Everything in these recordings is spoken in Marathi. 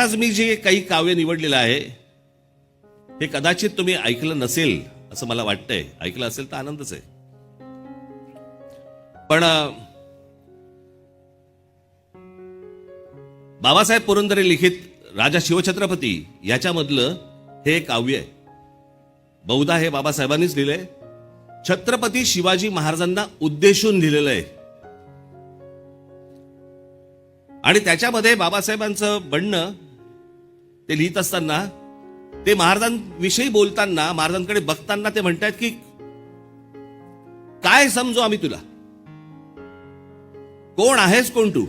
आज मी जे काही काव्य निवडलेलं आहे हे कदाचित तुम्ही ऐकलं नसेल असं मला वाटतंय. ऐकलं असेल तर आनंदच आहे. पण बाबासाहेब पुरंदरे लिखित राजा शिवछत्रपती याच्यामधलं हे काव्य आहे. बहुधा हे बाबासाहेबांनीच लिहिलंय. छत्रपती शिवाजी महाराजांना उद्देशून लिहिलेलं आहे. आणि त्याच्यामध्ये बाबासाहेबांचं म्हणणं ते लिहित असताना ते महाराजांविषयी बोलताना महाराजांकडे बघताना ते म्हणतात की काय समजू आम्ही तुला? कोण आहेस कोण तू?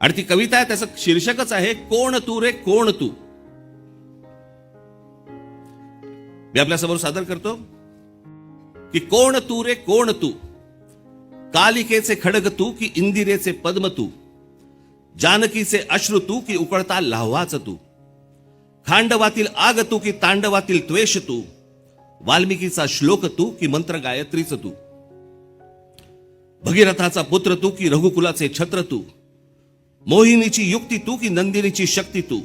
आणि ती कविता आहे त्याचं शीर्षकच आहे कोण तू रे कोण तू? मी आपल्यासमोर सादर करतो की कोण तू रे कोण तू? कालिकेचे खडग तू की इंदिरेचे पद्म तू? जानकीचे अश्रू तू की उकळता लाव्हाच तू। खांडवातील आग तू की तांडवातील त्वेष तू। वाल्मिकीचा श्लोक तू की मंत्र गायत्रीच तू। भगीरथाचा पुत्र तू की रघुकुलाचे छत्र तू। मोहिनीची युक्ती तू की नंदिनीची शक्ती तू।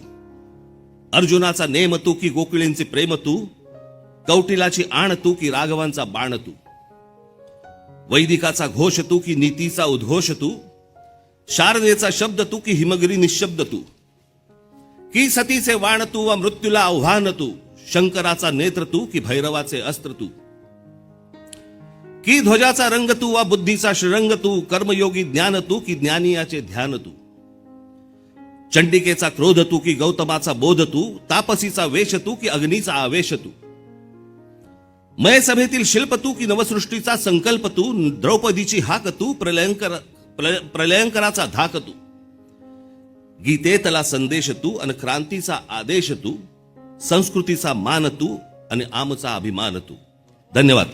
अर्जुनाचा नेम तू की गोकुळींचे प्रेम तू। कौटिलाची आण तू की राघवांचा बाण तू। वैदिकाचा घोष तू की नीतीचा उद्घोष तू। शारदेचा शब्द तू की हिमगिरी निशब्द तू? की सतीचे वाण तू व मृत्यूला आव्हान तू? शंकराचा नेत्र तू की भैरवाचे अस्त्र तू? की ध्वजाचा रंग तू वा बुद्धीचा श्रंग तू? कर्मयोगी ज्ञान तू की ज्ञानियाचे ध्यान तू? चंडिकेचा क्रोध तू की गौतमाचा बोध तू? तापसीचा वेश तू की अग्नीचा आवेश तू? मय सभेतील शिल्प तू की नवसृष्टीचा संकल्प तू? द्रौपदीची हाक तू? प्रलयंकर प्र प्रलयंकराचा धाक तू. गीतेतला संदेश तू आणि क्रांतीचा आदेश तू संस्कृतीचा मान तू आणि आमचा अभिमान तू. धन्यवाद.